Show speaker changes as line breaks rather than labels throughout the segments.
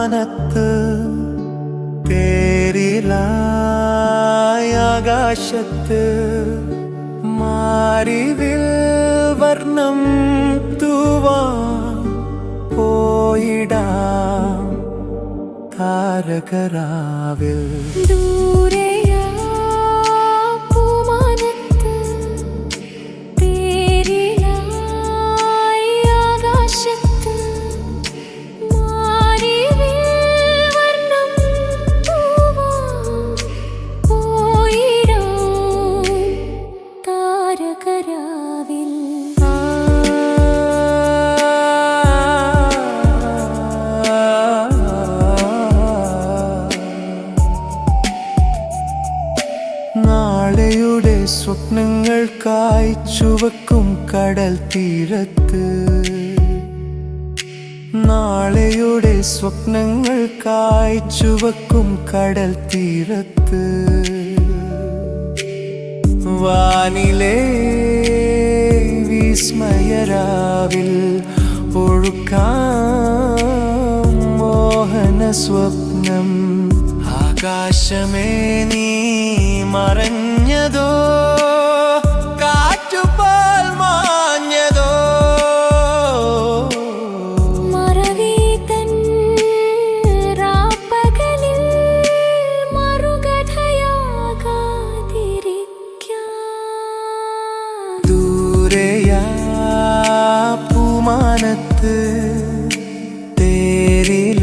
സ്ഥാനത്ത് തേരിലാകാശത്ത് മാരിവിൽ വർണം തൂവാ പോയിടാം താരകരാവിൽ.
ദൂരെ
നാളെയുടെ സ്വപ്നങ്ങൾക്കായി ചുവക്കും കടൽ തീരത്ത്. നാളെയുടെ സ്വപ്നങ്ങൾക്കായി ചുവക്കും കടൽ തീരത്ത്. വാനിലെ വിസ്മയരാവിൽ ഒഴുക്കാം മോഹന സ്വപ്നം ആകാശമേ നീ കാറ്റുപാൽ മാഞ്ഞതോ? ദൂരെയാ പൂമാനത്ത് തേരിലായ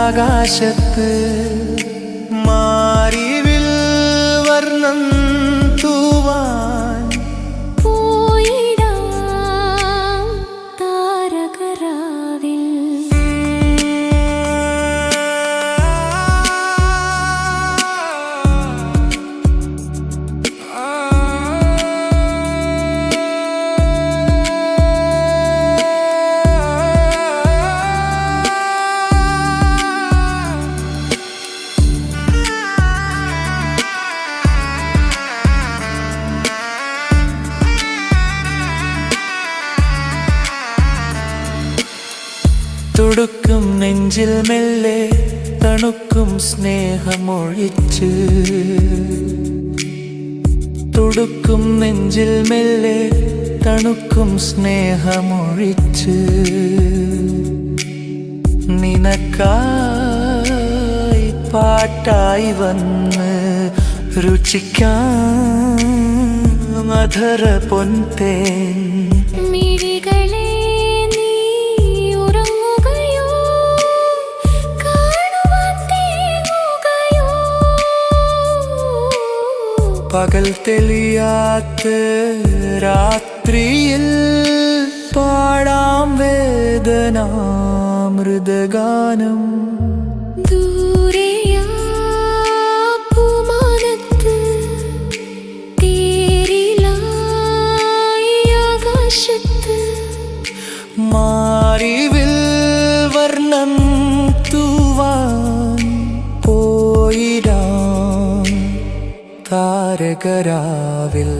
ആകാശത്ത് തുടുക്കും നെഞ്ചിൽ മെല്ലെ തണുക്കും സ്നേഹമൊഴിച്ച്. തുടുക്കും നെഞ്ചിൽ മെല്ലെ തണുക്കും സ്നേഹമൊഴിച്ച്. നിനക്കായി പാട്ടായി വന്ന് രുചിക്കാൻ മധുര പൊൻതേൻ. പകൽ തെളിയാത്ത രാത്രിയിൽ പാടാം വേദനാമൃതഗാനം. മാറിവിൽ വർണം തൂവാൻ പോയിടാം താരകരാവിൽ